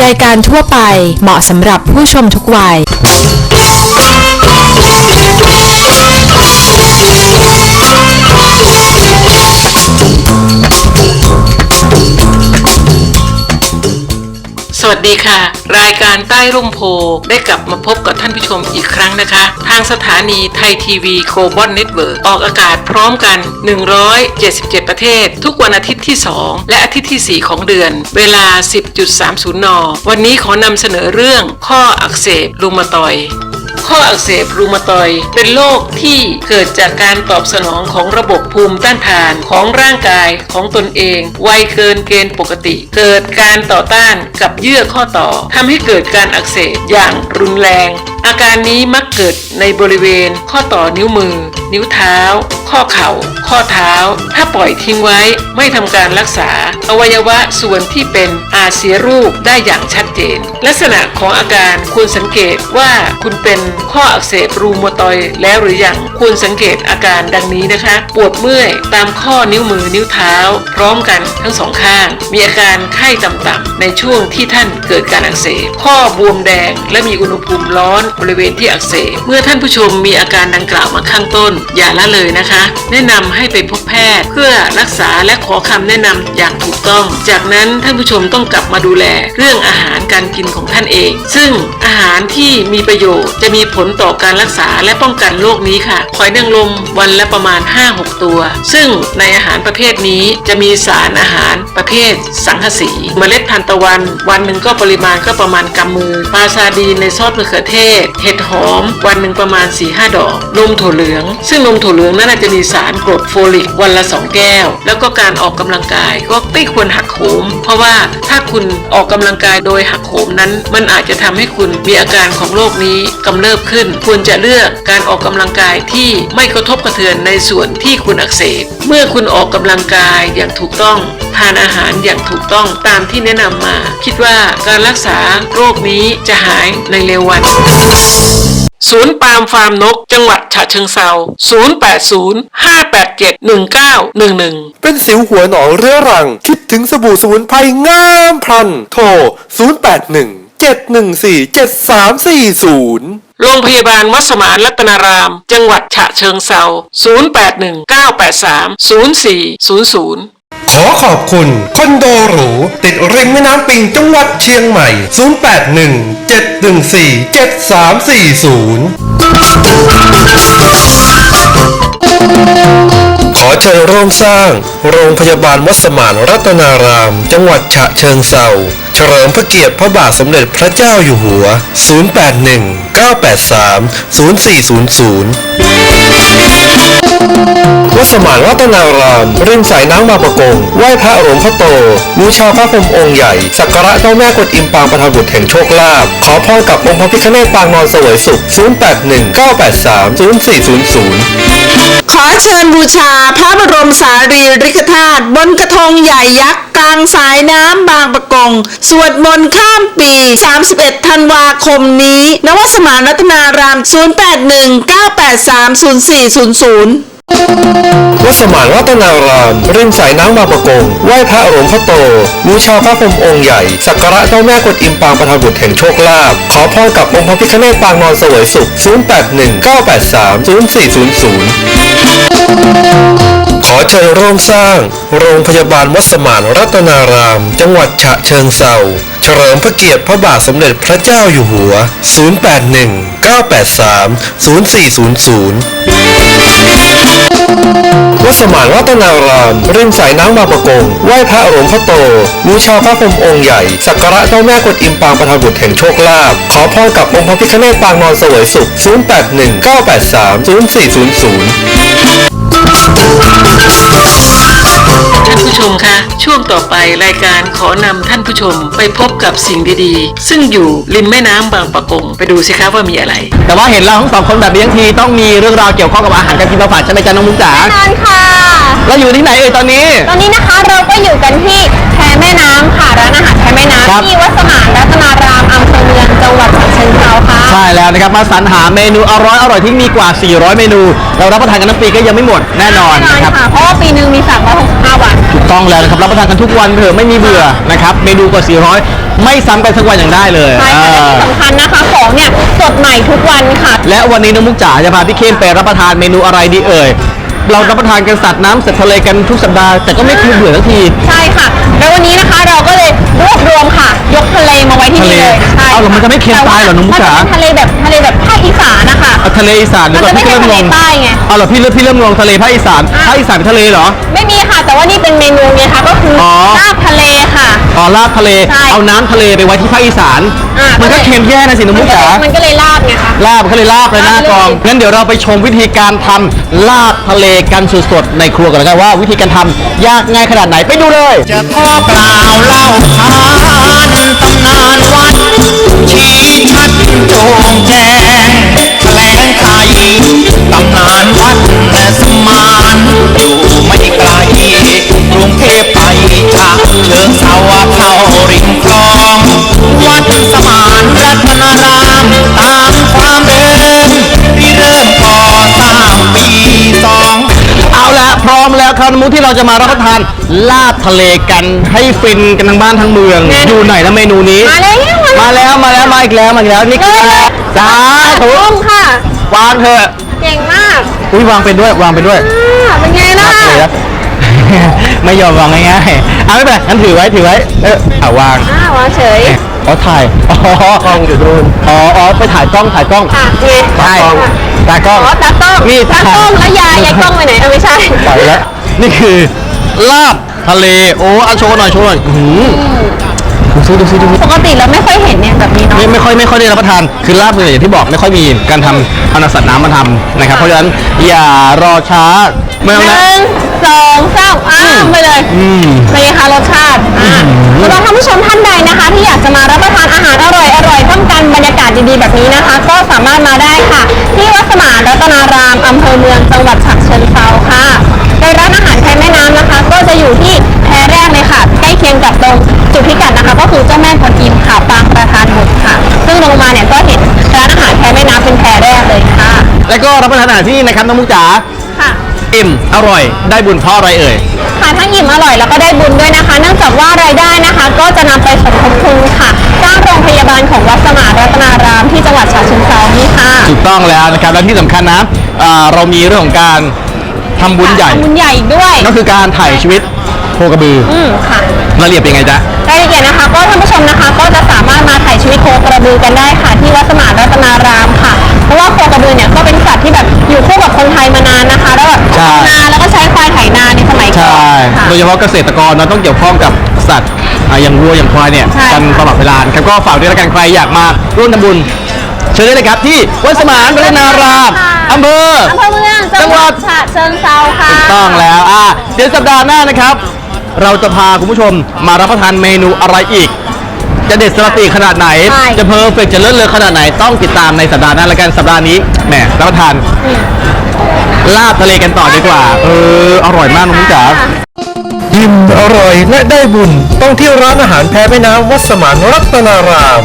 รายการทั่วไปเหมาะสำหรับผู้ชมทุกวัย สวัสดีค่ะ รายการใต้ร่มโพได้กลับมาพบกับท่านผู้ชมอีกครั้งนะคะ ทางสถานีไทยทีวีโคบอลเน็ตเวิร์ออกอากาศพร้อมกัน 177 ประเทศ ทุกวันอาทิตย์ที่ 2 และอาทิตย์ที่ 4 ของเดือน เวลา 10.30 น วันนี้ขอนำเสนอเรื่องข้ออักเสบลูมาตอย ข้ออักเสบรูมาตอย เป็นโรคที่เกิดจากการตอบสนองของระบบภูมิต้านทานของร่างกายของตนเอง ไวเกินเกณฑ์ปกติ เกิดการต่อต้านกับเยื่อข้อต่อทำให้เกิดการอักเสบอย่างรุนแรง อาการนี้มักเกิดในบริเวณ ข้อต่อนิ้วมือ นิ้วเท้า ข้อเข่า ข้อเท้า ถ้าปล่อยทิ้งไว้ไม่ทำการรักษา อวัยวะส่วนที่เป็นอาจเสียรูปได้อย่างชัดเจน ลักษณะของอาการควรสังเกตว่าคุณเป็นข้ออักเสบรูมาตอยแล้วหรือยังควรสังเกตอาการดังนี้นะคะ ปวดเมื่อยตามข้อนิ้วมือนิ้วเท้า พร้อมกันทั้งสองข้าง มีอาการไข้ต่ำๆในช่วงที่ท่านเกิดการอักเสบข้อบวมแดงและมีอุณหภูมิร้อนบริเวณที่อักเสบเมื่อท่านผู้ชมมีอาการดังกล่าวมาข้างต้น อย่าละเลยนะคะ แนะนำให้ไปพบแพทย์ เพื่อรักษาและขอคำแนะนำอย่างถูกต้อง จากนั้นท่านผู้ชมต้องกลับมาดูแลเรื่องอาหารการกินของท่านเอง ซึ่งอาหารที่มีประโยชน์จะมีผลต่อการรักษาและป้องกันโรคนี้ค่ะหอยนางรมวันละประมาณ 5-6 ตัว ซึ่งในอาหารประเภทนี้จะมีสารอาหารประเภทสังกะสี เมล็ดทานตะวัน วันหนึ่งก็ปริมาณก็ประมาณกำมือปลาซาดีในซอสมะเขือเทศเห็ดหอม วันหนึ่งประมาณ 4-5 ดอก นมถั่วเหลือง ซึ่งนมถั่วเหลืองนั้นจะมีสารกรดโฟลิกวันละ 2 แก้ว แล้วก็การออกกำลังกายก็ไม่ควรหักโหม เพราะว่าถ้าคุณออกกำลังกายโดยหักโหมนั้น มันอาจจะทำให้คุณมีอาการของโรคนี้กำเริบขึ้น ควรจะเลือกการออกกำลังกายที่ไม่กระทบกระเทือนในส่วนที่คุณอักเสบ เมื่อคุณออกกำลังกายอย่างถูกต้องทานอาหารอย่างถูกต้องตามที่แนะนำมา คิดว่าการรักษาโรคนี้จะหายในเร็ววันศูนย์ปาล์มฟาร์มนก จังหวัดฉะเชิงเซา080 587 1911 เป็นสิวหัวหนองเรื้อรัง คิดถึงสบู่สมุนไพรงามพลัน โทร 081 714 7340โรงพยาบาลวัดสมานรัตนาราม จังหวัดฉะเชิงเซา 081 983 0400 ขอขอบคุณ คอนโดหรู ติดริมแม่น้ำปิงจังหวัดเชียงใหม่ 081 714 7340ขอเชิญร่วมสร้าง โรงพยาบาลวัดสมานรัตนาราม จังหวัดฉะเชิงเซาเฉลิมพระเกียรติพระบาทสมเด็จพระเจ้าอยู่หัว 081 983 0400 วัดสมานรัตนาราม ริมสายน้ำบางประกง ไหว้พระหลวงพ่อโต บูชาพระพรหมองค์ใหญ่ สักการะเจ้าแม่กวนอิมปางประทานบุตรแห่งโชคลาภ ขอพรกับองค์พระพิฆเนศปางนอนสวยสุข 081 983 0400 ขอเชิญบูชาพระบรมสารีริกธาตุบนกระทงใหญ่ยักษ์กลางสายน้ำบางประกง สวดมนต์ข้ามปี 31 ธันวาคมนี้ นวัดสมานรัตนาราม 0819830400 วัดสมานรัตนารามริมสายน้ำบางประกงไหว้พระหลวงพ่อโตบูชาพระพรหมองค์ใหญ่สักการะเจ้าแม่กวนอิมปางประทานบุตรแห่งโชคลาภขอพรกับองค์พระพิฆเนศปางนอนสวยสุข 081 983 0400 ขอเชิญร่วมสร้าง โรงพยาบาลวัดสมานรัตนาราม จังหวัดฉะเชิงเซาเฉลิมพระเกียรติพระบาทสมเด็จพระเจ้าอยู่หัว 081 983 0400 วัดสมานรัตนาราม ริมสายน้ำบางประกง ไหว้พระหลวงพ่อโต บูชาพระพรหมองค์ใหญ่ สักการะเจ้าแม่กวนอิมปางประทานบุตรแห่งโชคลาภ ขอพรกับองค์พระพิฆเนศปางนอนเสวยสุข 081 ผู้ชมคะ ช่วงต่อไปรายการขอนำท่านผู้ชมไปพบกับสิ่งดีๆ ซึ่งอยู่ริมแม่น้ำบางปะกง ไปดูสิคะว่ามีอะไร แต่ว่าเห็นเราทั้งสองคนแบบนี้ทั้งทีต้องมีเรื่องราวเกี่ยวข้องกับอาหารการกินมาฝากใช่ไหมจ๊ะน้องมุกจ๋าแน่นอนค่ะ เราอยู่ที่ไหนเอ่ยตอนนี้ ตอนนี้นะคะเราก็อยู่กันที่แพแม่ น้ำค่ะร้านอาหารแพแม่ครับน้ำที่วัดสมานรัตนารามอำเภอเมืองจังหวัดฉะเชิงเทราค่ะใช่แล้วนะครับมาสรรหาเมนูอร่อยอร่อยที่มีกว่า 400 เมนู เรารับประทานกันทั้งปีก็ยังไม่หมดแน่นอนแน่นอนนะครับค่ะ เพราะว่าปีหนึ่งมี 365 วัน ถูกต้องแล้วนะครับรับประทานกันทุกวันเถอะไม่มีเบื่อนะครับเมนูกว่า 400 ไม่ซ้ำกันสักวันอย่างได้เลยใช่ค่ะและที่อ่าสำคัญนะคะของเนี่ยสดใหม่ทุกวันค่ะ และวันนี้น้องมุกจ๋าจะพาพี่เข้มไปรับประทานเมนูอะไรดีเอ่ย เรารับประทานกันสัตว์น้ำสัตว์ทะเลกันทุกสัปดาห์แต่ก็ไม่เคยเบื่อสักทีใช่ค่ะ แล้ววันนี้นะคะเราก็เลยรวบรวมค่ะ ยกทะเลมาไว้ที่นี่เลยทะเลใช่เอาเหรอมันจะไม่เค็มตายเหรอน้องมุกจ๋า มันจะเป็นทะเลแบบทะเลแบบภาคอีสานนะคะ เอาทะเลอีสานหรือมันจะพี่ไม่เริ่มใช่งงทะเลใต้ไง เอาเหรอพี่เริ่มพี่เริ่มงงทะเลภาคอีสานอะภาคอีสานเป็นทะเลเหรอ ไม่มีค่ะ แต่ว่านี่เป็นเมนูไงคะก็คือออ ลาบทะเลค่ะ อ๋อลาบทะเล ใช่เอาน้ำทะเลไปไว้ที่ภาคอีสาน อะ มันก็ก็เลยเค็มแย่นะสิน้องมุกจ๋า มันก็เลยลาบไงคะ ลาบเขาเลยลาบเลยหน้ากอง ลาบเลย งั้นเดี๋ยวเราไปชมวิธีการทำลาบทะเลกันสดๆในครัวกันแล้วกันว่าวิธีการทำยากง่ายขนาดไหนไปดูเลย จะขอกล่าเล่าขานตำนานวัดชี้ชัดโจงแจ้งแถลงไขตำนานวัดและสมานอยู่ไม่ไกลกรุงเทพไปฉะเชิงเซาเข้าริม ครับน้งมุที่เราจะมารับประทานลาบทะเลกันให้ฟินกันทั้งบ้านทั้งเมืองแน่นอนอยู่ไหนนะเมนูนี้ มาแล้วมาแล้วมาแล้วมาอีกแล้วมาอีกแล้วนี่คือสาธุต้มค่ะ วางเถอะเก่งมากอุ้ยวางเป็นด้วยวางเป็นด้วยอ่าเป็นไงล่ะไม่ยอมวางง่ายๆเอาไม่เป็นไรงั้นถือไว้ถือไว้เออเอาวางอ่าวางเฉยอ๋อถ่ายอ๋อกล้องอยู่ดูนอ๋ออ๋อไปถ่ายกล้องถ่ายกล้องอะไงใช่ตากล้องอ๋อตากล้องนี่ตากล้องแล้วยายยายกล้องไปไหนเออไม่ใช่ ไปแล้ว นี่คือลาบทะเลโอ้เอาโชว์หน่อยโชว์หน่อยอื้อหือดูซิดูซิดูซิปกติเราไม่ค่อยเห็นเนี่ยแบบนี้เนาะไม่ไม่ค่อยไม่ค่อยได้รับประทานคือลาบเลยอย่างที่บอกไม่ค่อยมีการทำเอานำสัตว์น้ำมาทำนะครับ เพราะฉะนั้นอย่ารอช้าไม่หต้องนะ นึ่งสองสามอ้ามไปเลยอืม เป็นไงคะรสชาติอ่าสำหรับท่านผู้ชมท่านใดนะคะ ที่อยากจะมารับประทานอาหารอร่อยอร่อยท่ามกลางบรรยากาศดีๆแบบนี้นะคะ ก็สามารถมาได้ค่ะ ที่วัดสมานรัตนารามอำเภอเมืองจังหวัดฉะเชิงเทราค่ะ จะอยู่ที่แพรแรกเลยค่ะ ใกล้เคียงกับตรงจุดพิกัดนะคะ ก็คือเจ้าแม่กวนอิมค่ะปางประธานบุตรค่ะ ซึ่งลงมาเนี่ยก็เห็นร้านอาหารไทยแม่น้ำเป็นแพรแรกเลยค่ะ แล้วก็รับประทานอาหารที่นี่นะครับน้องมุกจ๋าค่ะอิ่มอร่อยได้บุญเพราะอะไรเอ่ยค่ะทั้งอิ่มอร่อยแล้วก็ได้บุญด้วยนะคะ เนื่องจากว่ารายได้นะคะ ก็จะนำไปสมทบทุนค่ะสร้างโรงพยาบาลของวัดสมานรัตนารามที่จังหวัดฉะเชิงเทรานี่ค่ะ ถูกต้องแล้วนะครับและที่สำคัญนะอ่าเรามีเรื่องของการ ทำบุญใหญ่ ทำบุญใหญ่อีกด้วยก็คือการถ่ายชีวิตโคกระบืออืมค่ะรายละเอียดเป็นไงจ๊ะ รายละเอียดนะคะก็ท่านผู้ชมนะคะ ก็จะสามารถมาถ่ายชีวิตโคกระบือกันได้ค่ะ ที่วัดสมานรัตนารามค่ะ เพราะว่าโคกระบือเนี่ยก็เป็นสัตว์ที่แบบอยู่คู่กับคนไทยมานานนะคะ แล้วแบบใช่ ทำนาแล้วก็ใช้ควายไถนาในสมัยก่อใช่นค่ะ โดยเฉพาะเกษตรกรเนาะต้องเกี่ยวข้องกับสัตว์อ่าอย่างวัวอย่างควายเนี่ยใช่ กันตลอดเวลานะครับก็ฝากด้วยละกันใครอยากมาร่วมทำบุญ เชิญได้เลยครับที่วัดสมานรัตนารามอำเภออำเภอเมืองจังหวัดฉะเชิงเทราค่ะถูกต้องแล้วอะเดี๋ยวสัปดาห์หน้านะครับ เราจะพาคุณผู้ชมมารับประทานเมนูอะไรอีก จะเด็ดสลัดตีขนาดไหนใช่จะเพอร์เฟกต์จะเลิศเลอขนาดไหนต้องติดตามในสัปดาห์หน้าละกันสัปดาห์นี้แหมรับประทานลาบทะเลกันต่อดีกว่า เออ อร่อยมากน้องมุกจ๋าอิ่มอร่อยและได้บุญต้องที่ร้านอาหารแพแม่น้ำวัดสมานรัตนาราม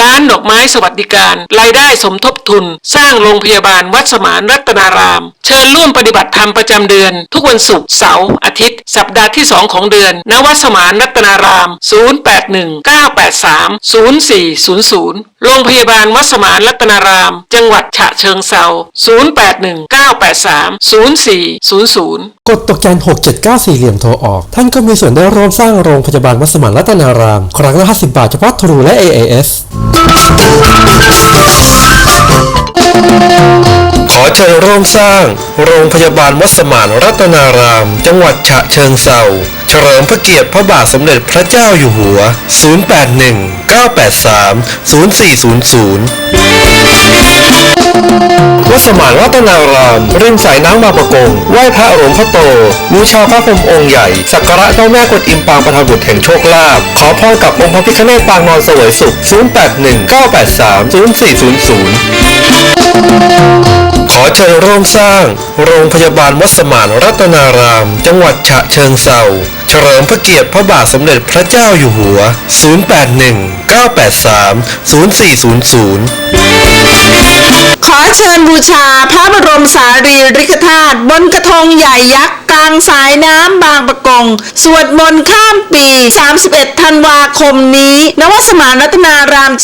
ร้านดอกไม้สวัสดิการ รายได้สมทบทุน สร้างโรงพยาบาลวัดสมานรัตนาราม เชิญร่วมปฏิบัติธรรมประจำเดือน ทุกวันศุกร์เสาร์อาทิตย์ สัปดาห์ที่ 2 ของเดือน ณ วัดสมานรัตนาราม 0819830400 โรงพยาบาลวัดสมานรัตนาราม จังหวัดฉะเชิงเซา0819830400 กดตกจัน679สี่เหลี่ยมโทรออก ท่านก็มีส่วนได้ร่วมสร้างโรงพยาบาลวัดสมานรัตนาราม ครั้งละ 50 บาทเฉพาะทรูและ AAS ขอเชิญร่วมสร้าง โรงพยาบาลวัดสมานรัตนาราม จังหวัดฉะเชิงเซาเฉลิมพระเกียรติพระบาทสมเด็จพระเจ้าอยู่หัว 081 983 0400 วัดสมานรัตนาราม ริมสายน้ำบางประกง ไหว้พระหลวงพ่อโต บูชาพระพรหมองค์ใหญ่ สักการะเจ้าแม่กวนอิมปางประทานบุตรแห่งโชคลาภ ขอพรกับองค์พระพิฆเนศปางนอนเสวยสุข 0819830400 ขอเชิญร่วมสร้าง โรงพยาบาลวัดสมานรัตนาราม จังหวัดฉะเชิงเทราเฉลิมพระเกียรติพระบาทสมเด็จพระเจ้าอยู่หัว 0819830400 ขอเชิญบูชาพระบรมสารีริกธาตุบนกระทงใหญ่ยักษ์กลางสายน้ำบางประกง สวดมนต์ข้ามปี 31 ธันวาคมนี้ นวสมานรัตนาราม 0819830400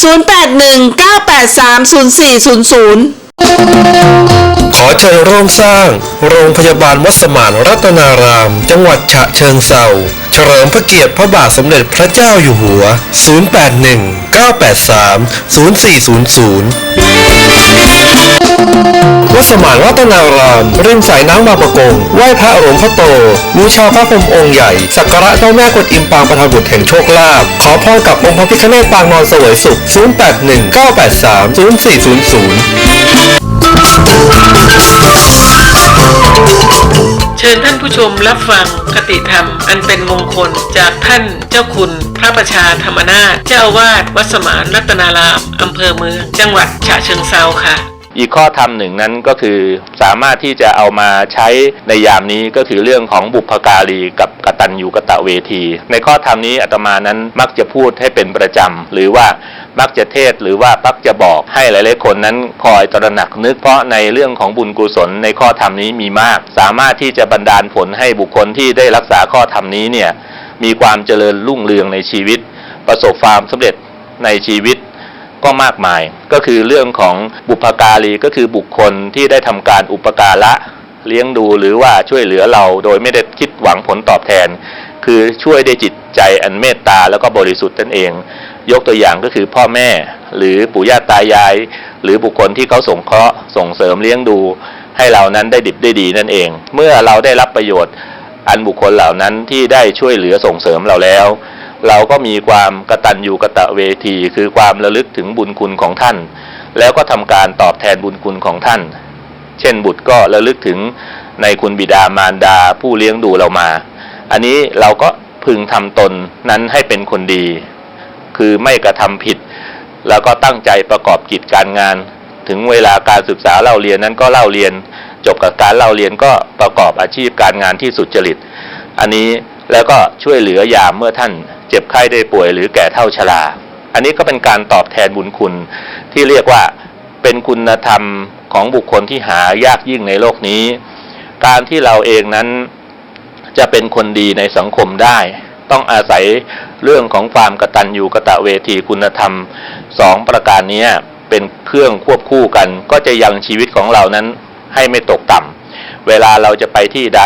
ขอเชิญร่วมสร้าง โรงพยาบาลวัสมานรัตนาราม จังหวัดฉะเชิงเทราเฉลิมพระเกียรติพระบาทสมเด็จพระเจ้าอยู่หัว 0819830400 วัดสมานรัตนาราม ริมสายน้ำบางประกง ไหว้พระหลวงพ่อโต บูชาพระพรหมองค์ใหญ่ สักการะเจ้าแม่กวนอิมปางประทานบุตรแห่งโชคลาภ ขอพรกับองค์พระพิฆเนศปางนอนสวยสุข 0819830400 เชิญท่านผู้ชมรับฟังคติธรรมอันเป็นมงคลจากท่านเจ้าคุณ พระประชาธรรมนาถเจ้าอาวาดวัดสมานรัตนารามอำเภอเมือง จังหวัดฉะเชิงเซาค่ะ อีกข้อธรรมหนึ่งนั้นก็คือสามารถที่จะเอามาใช้ในยามนี้ก็คือเรื่องของบุพการีกับกตัญญูกตเวที ในข้อธรรมนี้อาตมานั้นมักจะพูดให้เป็นประจำหรือว่ามักจะเทศหรือว่ามักจะบอกให้หลายๆคนนั้นคอยตระหนักนึกเพราะในเรื่องของบุญกุศลในข้อธรรมนี้มีมาก สามารถที่จะบันดาลผลให้บุคคลที่ได้รักษาข้อธรรมนี้เนี่ยมีความเจริญรุ่งเรืองในชีวิต ประสบความสำเร็จในชีวิต ก็มากมาย ก็คือเรื่องของบุพการีก็คือบุคคลที่ได้ทำการอุปการะเลี้ยงดูหรือว่าช่วยเหลือเราโดยไม่ได้คิดหวังผลตอบแทน คือช่วยด้จิตใจอันเมตตาแล้วก็บริสุทธิ์นั่นเอง ยกตัวอย่างก็คือพ่อแม่หรือปู่ย่าตายาย หรือบุคคลที่เขาสงเคราะห์ส่งเสริมเลี้ยงดู ให้เรานั้นได้ดิบได้ดีนั่นเอง เมื่อเราได้รับประโยชน์อันบุคคลเหล่านั้นที่ได้ช่วยเหลือส่งเสริมเราแล้ว เราก็มีความกระตัญญูกระตะเวที คือความระลึกถึงบุญคุณของท่าน แล้วก็ทำการตอบแทนบุญคุณของท่าน เช่นบุตรก็ระลึกถึงในคุณบิดามารดาผู้เลี้ยงดูเรามา อันนี้เราก็พึงทำตนนั้นให้เป็นคนดี คือไม่กระทำผิด แล้วก็ตั้งใจประกอบกิจการงาน ถึงเวลาการศึกษาเล่าเรียนนั้นก็เล่าเรียน จบกับการเล่าเรียนก็ประกอบอาชีพการงานที่สุจริต อันนี้แล้วก็ช่วยเหลือยามเมื่อท่าน เจ็บไข้ได้ป่วยหรือแก่เท่าชรา อันนี้ก็เป็นการตอบแทนบุญคุณที่เรียกว่าเป็นคุณธรรมของบุคคลที่หายากยิ่งในโลกนี้ การที่เราเองนั้นจะเป็นคนดีในสังคมได้ ต้องอาศัยเรื่องของความกตัญญูกตเวทีคุณธรรมสองประการนี้เป็นเครื่องควบคู่กัน ก็จะยังชีวิตของเรานั้นให้ไม่ตกต่ำเวลาเราจะไปที่ใด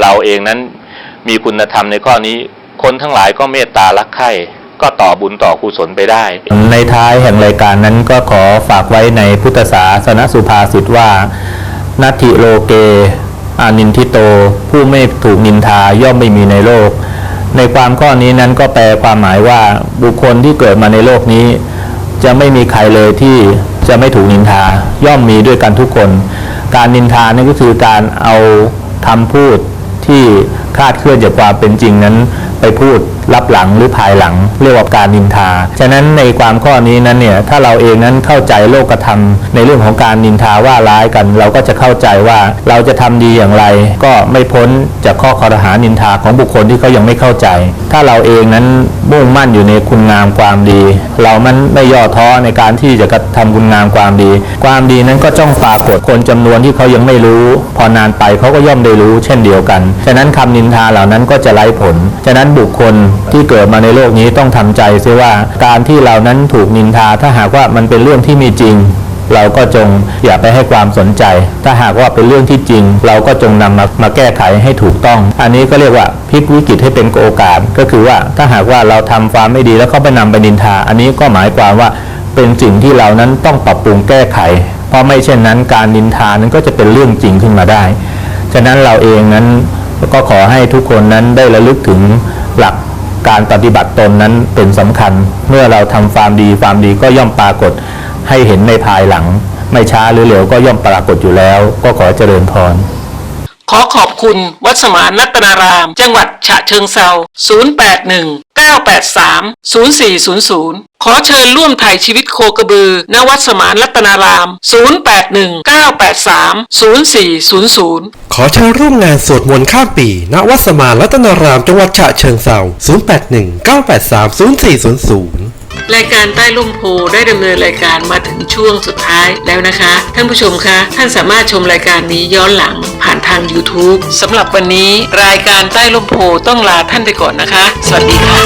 เราเองนั้นมีคุณธรรมในข้อนี้ คนทั้งหลายก็เมตตารักใคร่ก็ต่อบุญต่อกุศลไปได้ ในท้ายแห่งรายการนั้นก็ขอฝากไว้ในพุทธศาสนสุภาษิตว่านัตถิโลเก อานินทิโต ผู้ไม่ถูกนินทาย่อมไม่มีในโลก ในความข้อนี้นั้นก็แปลความหมายว่าบุคคลที่เกิดมาในโลกนี้ จะไม่มีใครเลยที่จะไม่ถูกนินทาย่อมมีด้วยกันทุกคน การนินทานี่ก็คือการเอาคำพูด ที่คลาดเคลื่อนจากความเป็นจริงนั้นไปพูด รับหลังหรือภายหลังเรียกว่าการนินทา ฉะนั้นในความข้อนี้นั้นเนี่ยถ้าเราเองนั้นเข้าใจโลกธรรมในเรื่องของการนินทาว่าร้ายกัน เราก็จะเข้าใจว่าเราจะทำดีอย่างไร ก็ไม่พ้นจากข้อคอรหานินทาของบุคคลที่เขายังไม่เข้าใจ ถ้าเราเองนั้นมุ่งมั่นอยู่ในคุณงามความดี เรามันไม่ย่อท้อในการที่จะกระทำคุณงามความดี ความดีนั้นก็จ้องปรากฏคนจำนวนที่เขายังไม่รู้ พอนานไปเขาก็ย่อมได้รู้ เช่นเดียวกัน ฉะนั้นคำนินทาเหล่านั้นก็จะไร้ผล ฉะนั้นบุคคลที่เกิดมาในโลกนี้ต้องทำใจเสียว่าการที่เรานั้นถูกนินทาถ้าหากว่ามันเป็นเรื่องที่มีจริง เราก็จงอย่าไปให้ความสนใจ ถ้าหากว่าเป็นเรื่องที่จริง เราก็จงนำมามาแก้ไขให้ถูกต้อง อันนี้ก็เรียกว่าพลิกวิกฤตให้เป็นโอกาส ก็คือว่าถ้าหากว่าเราทำความไม่ดีแล้วเขาไปนำไปนินทา อันนี้ก็หมายความว่าเป็นสิ่งที่เรานั้นต้องปรับปรุงแก้ไข เพราะไม่เช่นนั้นการนินทานั้นก็จะเป็นเรื่องจริงขึ้นมาได้ ฉะนั้นเราเองนั้นก็ขอให้ทุกคนนั้นได้ระลึกถึงหลัก การปฏิบัติตนนั้นเป็นสำคัญ เมื่อเราทำความดีความดีก็ย่อมปรากฏให้เห็นในภายหลัง ไม่ช้าหรือเร็วก็ย่อมปรากฏอยู่แล้ว ก็ขอเจริญพรขอขอบคุณวัดสมานรัตนาราม จังหวัดฉะเชิงเซา 081 983 0400 ขอเชิญร่วมถ่ายชีวิตโคกระบือ ณ วัดสมานรัตนาราม 081 983 0400 ขอเชิญร่วมงานสวดมนต์ข้ามปี ณ วัดสมานรัตนาราม จังหวัดฉะเชิงเซา0819830400 รายการใต้ร่มโพได้ดำเนินรายการมาถึงช่วงสุดท้ายแล้วนะคะ ท่านผู้ชมคะ ท่านสามารถชมรายการนี้ย้อนหลังผ่านทาง YouTube สำหรับวันนี้รายการใต้ร่มโพต้องลาท่านไปก่อนนะคะ สวัสดีค่ะ